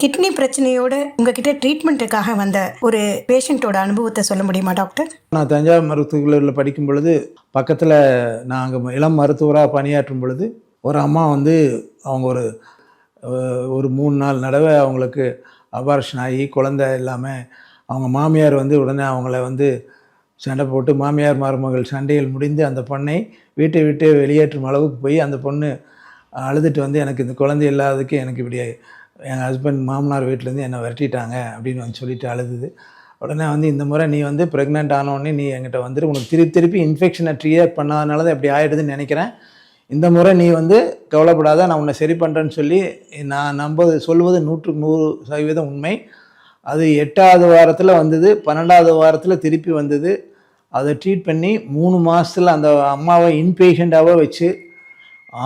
Kidney பிரச்சனையோட உங்ககிட்ட ட்ரீட்மெண்ட்டுக்காக வந்த ஒரு பேஷண்ட்டோட அனுபவத்தை சொல்ல முடியுமா டாக்டர் நான் தஞ்சாவூர் மருத்துவக் படிக்கும் பொழுது பக்கத்தில் நான் அங்கே இளம் மருத்துவராக பணியாற்றும் பொழுது ஒரு அம்மா வந்து அவங்க ஒரு ஒரு மூணு நாள் நடவை அவங்களுக்கு அபார்ஷன் ஆகி குழந்தை இல்லாமல் அவங்க மாமியார் வந்து உடனே அவங்கள வந்து சண்டை போட்டு மாமியார் மருமகள் சண்டையில் முடிந்து அந்த பொண்ணை வீட்டை விட்டு வெளியேற்றும் அளவுக்கு போய் அந்த பொண்ணு அழுதுட்டு வந்து எனக்கு இந்த குழந்தை இல்லாததுக்கு எனக்கு இப்படி என் ஹஸ்பண்ட் மாமனார் வீட்டிலேருந்து என்னை விரட்டிட்டாங்க அப்படின்னு வந்து சொல்லிட்டு அழுதுது. உடனே வந்து இந்த முறை நீ வந்து ப்ரெக்னென்ட் ஆனோடனே நீ என்கிட்ட வந்துட்டு உனக்கு திருப்பி திருப்பி இன்ஃபெக்ஷனை ட்ரீட் பண்ணாதனால தான் இப்படி ஆகிடுதுன்னு நினைக்கிறேன். இந்த முறை நீ வந்து கவலைப்படாத நான் உன்னை சரி பண்ணுறேன்னு சொல்லி நான் நம்பது சொல்வது நூற்றுக்கு நூறு சதவீதம் உண்மை. அது எட்டாவது வாரத்தில் வந்தது பன்னெண்டாவது வாரத்தில் திருப்பி வந்தது. அதை ட்ரீட் பண்ணி மூணு மாதத்தில் அந்த அம்மாவை இன்பேஷண்ட்டாகவே வச்சு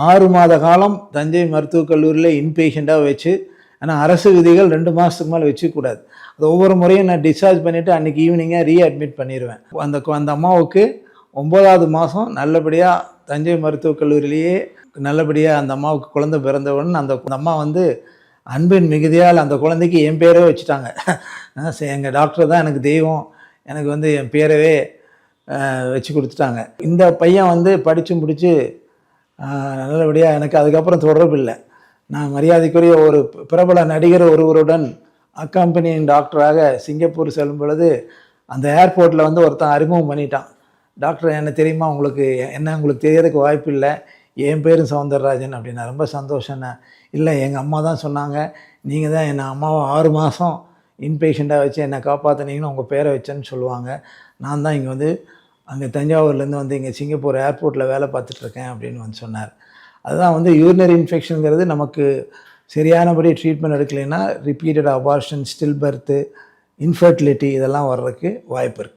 ஆறு மாத காலம் தஞ்சை மருத்துவக் கல்லூரியில் இன்பேஷண்ட்டாக வச்சு ஆனால் அரசு விதிகள் ரெண்டு மாதத்துக்கு மேலே வச்சுக்கூடாது அது ஒவ்வொரு முறையும் நான் டிஸ்சார்ஜ் பண்ணிவிட்டு அன்றைக்கி ஈவினிங்காக ரீஅட்மிட் பண்ணிடுவேன் அந்த அந்த அம்மாவுக்கு ஒம்பதாவது மாதம் நல்லபடியாக தஞ்சை மருத்துவக் கல்லூரியிலேயே நல்லபடியாக அந்த அம்மாவுக்கு குழந்தை பிறந்தவுடன் அந்த அம்மா வந்து அன்பின் மிகுதியால் அந்த குழந்தைக்கு என் பேரே வச்சுட்டாங்க. எங்கள் டாக்டர் தான் எனக்கு தெய்வம். எனக்கு வந்து என் பேரவே வச்சு கொடுத்துட்டாங்க. இந்த பையன் வந்து படித்து முடித்து நல்லபடியாக எனக்கு அதுக்கப்புறம் தொடர்பு இல்லை. நான் மரியாதைக்குரிய ஒரு பிரபல நடிகர் ஒருவருடன் அக்கம்பெனியின் டாக்டராக சிங்கப்பூர் செல்லும் பொழுது அந்த ஏர்போர்ட்டில் வந்து ஒருத்தன் அறிமுகம் பண்ணிட்டான். டாக்டர் என்ன தெரியுமா உங்களுக்கு? என்ன உங்களுக்கு தெரியறதுக்கு வாய்ப்பு இல்லை. என் பேரும் சவுந்தரராஜன் அப்படின்னா ரொம்ப சந்தோஷம்ண்ணே இல்லை எங்கள் அம்மா தான் சொன்னாங்க. நீங்கள் தான் என்னை அம்மாவை ஆறு மாதம் இன்பேஷண்ட்டாக வச்சு என்னை காப்பாற்றினீங்கன்னு உங்கள் பேரை வச்சேன்னு சொல்லுவாங்க. நான் தான் இங்கே வந்து அங்கே தஞ்சாவூர்லேருந்து வந்து இங்கே சிங்கப்பூர் ஏர்போர்ட்டில் வேலை பார்த்துட்ருக்கேன் அப்படின்னு வந்து சொன்னார். அதுதான் வந்து யூரினரி இன்ஃபெக்ஷனுங்கிறது நமக்கு சரியானபடி ட்ரீட்மெண்ட் எடுக்கலைன்னா repeated abortion still birth infertility இதெல்லாம் வர்றதுக்கு வாய்ப்பு இருக்குது